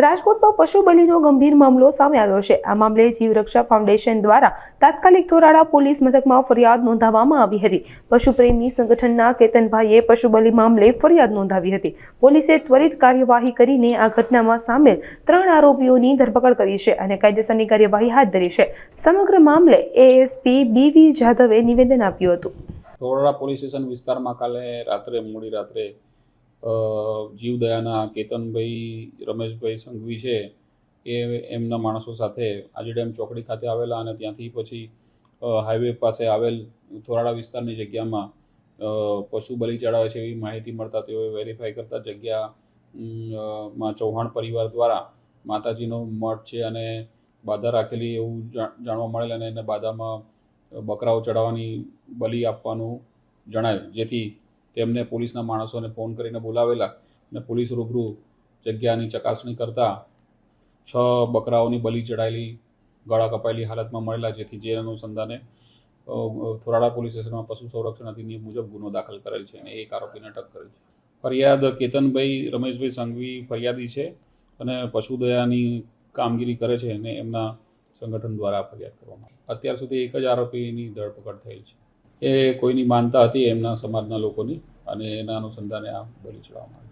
રાજકોટમાં પશુ બલિનો ગંભીર મામલો સામે આવ્યો છે. આ મામલે જીવરક્ષા ફાઉન્ડેશન દ્વારા તાત્કાલિક ધોરાળા પોલીસ મથકમાં ફરિયાદ નોંધાવવામાં આવી હતી. પશુપ્રેમી સંગઠનના કેતનભાઈએ પશુ બલિ મામલે ફરિયાદ નોંધાવી હતી. પોલીસે ત્વરિત કાર્યવાહી કરીને આ ઘટનામાં સામેલ ત્રણ આરોપીઓની ધરપકડ કરી છે અને કાયદેસરની કાર્યવાહી હાથ ધરી છે. સમગ્ર મામલે એએસપી બીવી જાધવે નિવેદન આપ્યું હતું. ધોરડા પોલીસ સ્ટેશન વિસ્તારમાં કાલે રાત્રે, મોડી રાત્રે જીવદયાના કેતનભાઈ, રમેશભાઈ સંઘવી છે, એ એમના માણસો સાથે આજી ડેમ ચોકડી ખાતે આવેલા અને ત્યાંથી પછી હાઈવે પાસે આવેલ થોરાડા વિસ્તારની જગ્યામાં પશુ બલિ ચડાવે છે એવી માહિતી મળતા તેઓએ વેરીફાઈ કરતા જગ્યા, માં ચૌહાણ પરિવાર દ્વારા માતાજીનો મઠ છે અને બાધા રાખેલી એવું જાણવા મળેલ અને એને બાધામાં બકરાઓ ચડાવવાની બલિ આપવાનું જણાયું જેથી તેમને પોલીસના માણસોને ફોન કરીને બોલાવેલા અને પોલીસ રૂબરૂ જગ્યાની ચકાસણી કરતા છ બકરાઓની બલી ચડાયેલી, ગળા કપાયેલી હાલતમાં મળેલા, જેથી જે અનુસંધાને થોરાડા પોલીસ સ્ટેશનમાં પશુ સંરક્ષણ અધિનિયમ મુજબ ગુનો દાખલ કરેલ છે અને એક આરોપીને અટક કરેલ છે. ફરિયાદ કેતનભાઈ, રમેશભાઈ સંઘવી ફરિયાદી છે અને પશુ દયાની કામગીરી કરે છે અને એમના સંગઠન દ્વારા ફરિયાદ કરવામાં અત્યાર સુધી એક જ આરોપીની ધરપકડ થયેલ છે. એ કોઈની માનતા હતી એમના સમાજના લોકોની અને એના અનુસંધાને આ બલિ ચડાવવામાં આવી.